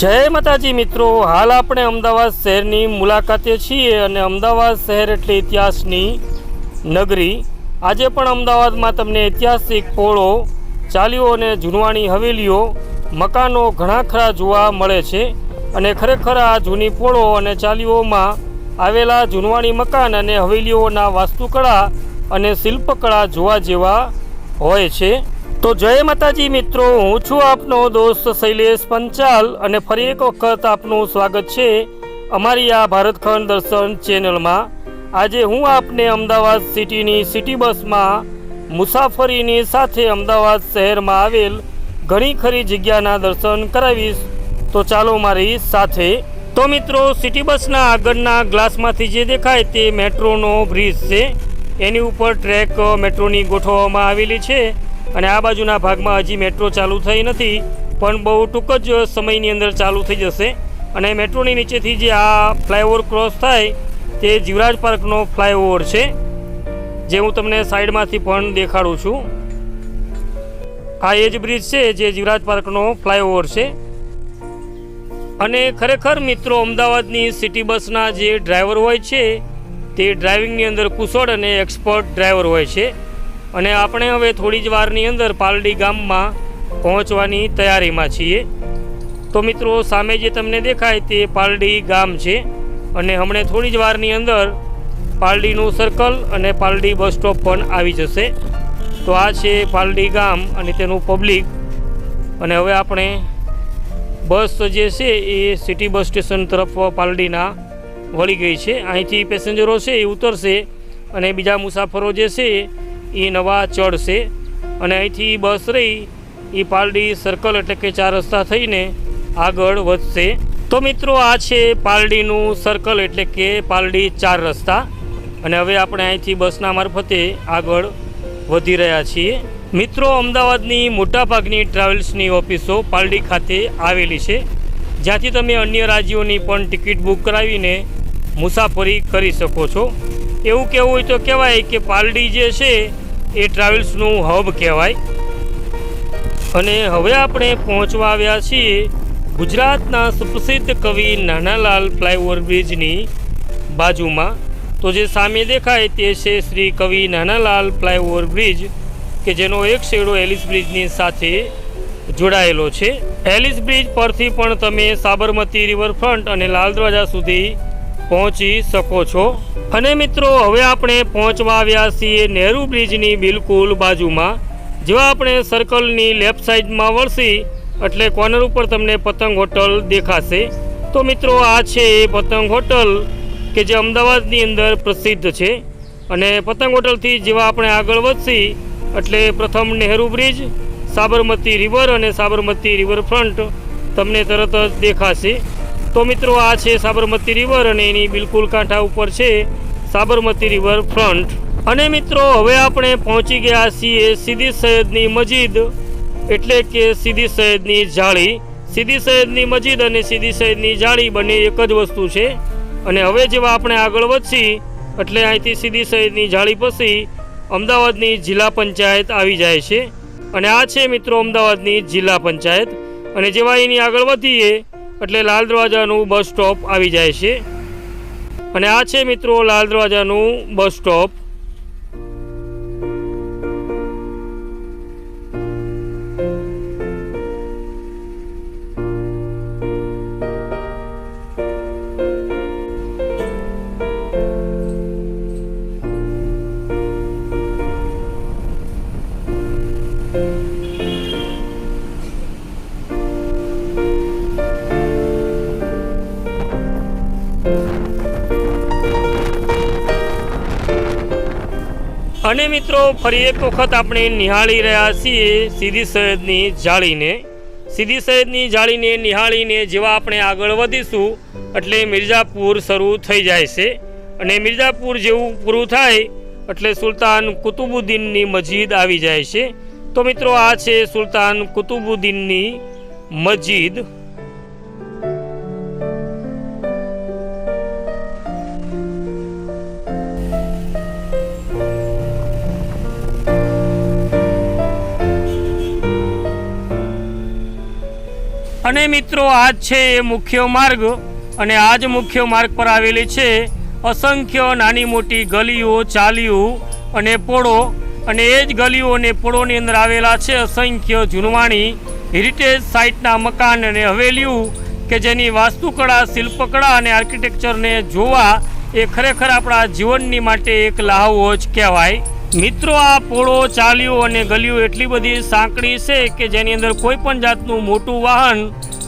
જય માતાજી મિત્રો, હાલ આપણે અમદાવાદ શહેરની મુલાકાતે છીએ અને અમદાવાદ શહેર એટલે ઇતિહાસની નગરી. આજે પણ અમદાવાદમાં તમને ઐતિહાસિક પોળો ચાલીઓ અને જૂનવાણી હવેલીઓ, મકાનો ઘણા ખરા જોવા મળે છે અને ખરેખર આ જૂની પોળો અને ચાલીઓમાં આવેલા જૂનવાણી મકાન અને હવેલીઓના વાસ્તુકળા અને શિલ્પકળા જોવા જેવા હોય છે. તો જય માતાજી મિત્રો, હું છું આપનો દોસ્ત શૈલેષ પંચાલ અને ફરી એક વખત આપનું સ્વાગત છે અમારી આ ભારતખંડ દર્શન ચેનલમાં. આજે હું આપને અમદાવાદ સિટીની સિટી બસમાં મુસાફરીની સાથે અમદાવાદ શહેરમાં આવેલ ઘણી ખરી જગ્યાના દર્શન કરાવીશ. તો ચાલો મારી સાથે. તો મિત્રો, સિટી બસના આગળના ગ્લાસમાંથી જે દેખાય તે મેટ્રોનો બ્રિજ છે. એની ઉપર ટ્રેક મેટ્રોની ગોઠવવામાં આવેલી છે. અને આ બાજુના ભાગમાં હજી મેટ્રો ચાલુ થઈ નથી, પણ બહુ ટૂંક જ સમયની અંદર ચાલુ થઈ જશે. અને મેટ્રોની નીચેથી જે આ ફ્લાયઓવર ક્રોસ થાય, તે જીવરાજ પાર્કનો ફ્લાયઓવર છે, જે હું તમને સાઈડમાંથી પણ દેખાડું છું. આ એજ બ્રિજ છે જે જીવરાજ પાર્કનો ફ્લાયઓવર છે. અને ખરેખર મિત્રો, અમદાવાદની સિટી બસના જે ડ્રાઈવર હોય છે, તે ડ્રાઇવિંગની અંદર કુશળ અને એક્સપર્ટ ડ્રાઈવર હોય છે. અને આપણે હવે થોડી જ વારની અંદર પાલડી ગામમાં પહોંચવાની તૈયારીમાં છીએ. તો મિત્રો, સામે જે તમને દેખાય તે પાલડી ગામ છે અને હમણે થોડી જ વારની અંદર પાલડીનું સર્કલ અને પાલડી બસ સ્ટોપ પણ આવી જશે. તો આ છે પાલડી ગામ અને તેનું પબ્લિક અને હવે આપણે બસ જે છે એ સિટી બસ સ્ટેશન તરફ પાલડીના વળી ગઈ છે. અહીંથી પેસેન્જરો છે એ ઉતરશે અને બીજા મુસાફરો જે છે એ નવા ચડશે અને અહીંથી બસ રહી એ પાલડી સર્કલ એટલે કે ચાર રસ્તા થઈને આગળ વધશે. તો મિત્રો, આ છે પાલડીનું સર્કલ એટલે કે પાલડી ચાર રસ્તા. અને હવે આપણે અહીંથી બસના મારફતે આગળ વધી રહ્યા છીએ. મિત્રો, અમદાવાદની મોટાભાગની ટ્રાવેલ્સની ઓફિસો પાલડી ખાતે આવેલી છે. જ્યાંથી તમે અન્ય રાજ્યોની પણ ટિકિટ બુક કરાવીને મુસાફરી કરી શકો છો. એવું કહેવું હોય તો કહેવાય કે પાલડી જે છે એ ટ્રાવેલ્સનું હબ કહેવાય. અને હવે આપણે પહોંચવા આવ્યા છીએ ગુજરાતના સુપ્રસિદ્ધ કવિ નાનાલાલ ફ્લાયઓવર બ્રિજની બાજુમાં. તો જે સામે દેખાય તે છે શ્રી કવિ નાનાલાલ ફ્લાયઓવર બ્રિજ, કે જેનો એક શેડો એલિસ બ્રિજની સાથે જોડાયેલો છે. એલિસ બ્રિજ પરથી પણ તમે સાબરમતી રિવરફ્રન્ટ અને લાલ દરવાજા સુધી પહોંચી શકો છો. અને મિત્રો, હવે આપણે પહોંચવા આવ્યા છીએ નહેરુ બ્રિજની બિલકુલ બાજુમાં, જેવા આપણે સર્કલની લેફ્ટ સાઈડમાં વળશી, એટલે કોર્નર ઉપર તમને પતંગ હોટલ દેખાશે. તો મિત્રો, આ છે એ પતંગ હોટલ, કે જે અમદાવાદની અંદર પ્રસિદ્ધ છે. અને પતંગ હોટલથી જેવા આપણે આગળ વધશી, એટલે પ્રથમ નહેરુ બ્રિજ, સાબરમતી રિવર અને સાબરમતી રિવરફ્રન્ટ તમને તરત જ દેખાશે. તો મિત્રો આ છે સાબરમતી રિવર અને એની બિલકુલ કાંઠા ઉપર છે સાબરમતી રિવર ફ્રન્ટ અને મિત્રો, હવે આપણે પહોંચી ગયા છીએ સીધી સૈયદની મસ્જિદ એટલે કે સીધી સૈયદની જાળી. સીધી સૈયદની મસ્જિદ અને સીધી સૈયદની જાળી બંને એક જ વસ્તુ છે. અને હવે જેવા આપણે આગળ વધશી, એટલે અહીંથી સીધી સૈયદની જાળી પછી અમદાવાદની જિલ્લા પંચાયત આવી જાય છે. અને આ છે મિત્રો અમદાવાદની જિલ્લા પંચાયત. અને જેવા એની આગળ વધીએ એટલે લાલ દરવાજાનું બસ સ્ટોપ આવી જાય છે. અને આ છે મિત્રો લાલ દરવાજાનું બસ સ્ટોપ. અને મિત્રો, ફરી એક વખત આપણે નિહાળી રહ્યા છીએ સીધી સૈયદની જાળીને. સીધી સૈયદની જાળીને નિહાળીને જેવા આપણે આગળ વધીશું, એટલે મિર્ઝાપુર શરૂ થઈ જાય છે. અને મિર્ઝાપુર જેવું પૂરું થાય, એટલે સુલતાન કુતુબુદ્દીનની મસ્જિદ આવી જાય છે. તો મિત્રો, આ છે સુલતાન કુતુબુદ્દીનની મસ્જિદ. અને મિત્રો આ છે એ મુખ્ય માર્ગ અને આ જ મુખ્ય માર્ગ પર આવેલી છે અસંખ્ય નાની મોટી ગલીઓ, ચાલીઓ અને પોળો અને એ જ ગલીઓ અને પોળોની અંદર આવેલા છે અસંખ્ય જૂનવાણી હેરિટેજ સાઇટના મકાન અને હવેલીઓ કે જેની વાસ્તુકળા, શિલ્પકળા અને આર્કિટેક્ચરને જોવા એ ખરેખર આપણા જીવનની માટે એક લાહવો જ કહેવાય. મિત્રો, આ પોળો, ચાલ્યું અને ગલીઓ એટલી બધી સાંકડી છે કે જેની અંદર કોઈ પણ જાતનું મોટું વાહન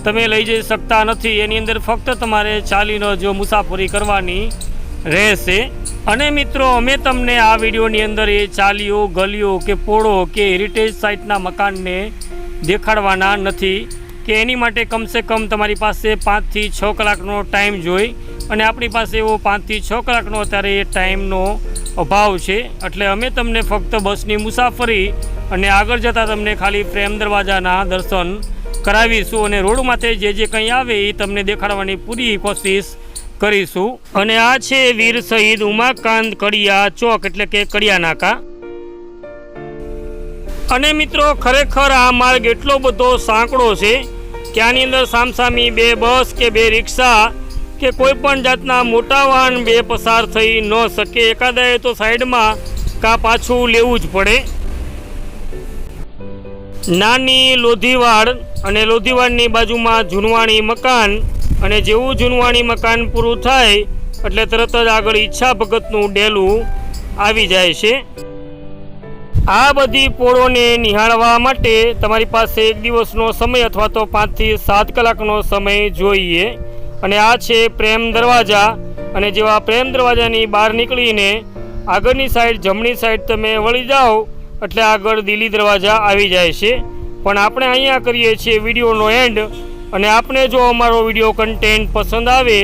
તમે લઈ જઈ શકતા નથી. એની અંદર ફક્ત તમારે ચાલીનો જો મુસાફરી કરવાની રહેશે. અને મિત્રો, અમે તમને આ વિડીયોની અંદર એ ચાલીઓ ગલીઓ કે પોળો કે હેરિટેજ સાઇટના મકાનને દેખાડવાના નથી કે એની માટે કમસે કમ તમારી પાસે પાંચથી છ કલાકનો ટાઈમ જોઈ અને આપણી પાસે એવો પાંચથી છ કલાકનો અત્યારે એ ટાઈમનો અભાવ છે. એટલે અમે તમને ફક્ત બસની મુસાફરી અને આગળ જતાં તમને ખાલી પ્રેમ દરવાજાના દર્શન કરાવીશું અને રોડ માથે જે જે કંઈ આવે એ તમને દેખાડવાની પૂરી કોશિશ કરીશું. અને આ છે વીર શહીદ ઉમાકાંત કડિયા ચોક, એટલે કે કડિયા નાકા અને મિત્રો, ખરેખર આ માર્ગ એટલો બધો સાંકડો છે આની અંદર સામસામી બે બસ કે બે રિક્ષા કે કોઈ પણ જાતના મોટા વાહન બે પસાર થઈ ન શકે. એકાદાએ તો સાઈડમાં કા પાછું લેવું જ પડે. નાની લોધીવાડ અને લોધીવાડની બાજુમાં જૂનવાણી મકાન અને જેવું જૂનવાણી મકાન પૂરું થાય એટલે તરત જ આગળ ઈચ્છા ભગતનું ડેલું આવી જાય છે. આ બધી પોળોને નિહાળવા માટે તમારી પાસે એક દિવસનો સમય અથવા તો પાંચથી સાત કલાકનો સમય જોઈએ. અને આ છે પ્રેમ દરવાજા. અને જેવા પ્રેમ દરવાજાની બહાર નીકળીને આગળની સાઈડ, જમણી સાઈડ તમે વળી જાઓ, એટલે આગળ દિલ્હી દરવાજા આવી જાય છે. પણ આપણે અહીંયા કરીએ છીએ વિડીયોનો એન્ડ. અને આપણે જો અમારો વીડિયો કન્ટેન્ટ પસંદ આવે,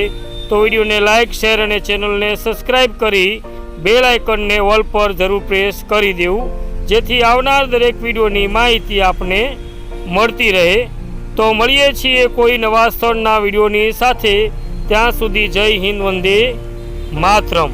તો વિડીયોને લાઇક શેર અને ચેનલને સબસ્ક્રાઈબ કરી બેલ આઇકનને ઓલ પર જરૂર પ્રેસ કરી દેવું. જેથી આવનાર દરેક વિડીયોની માહિતી આપને મળતી રહે. તો મળીએ છીએ કોઈ નવા સ્થળના વિડીયોની સાથે. ત્યાં સુધી જય હિન્દ વંદે માતરમ.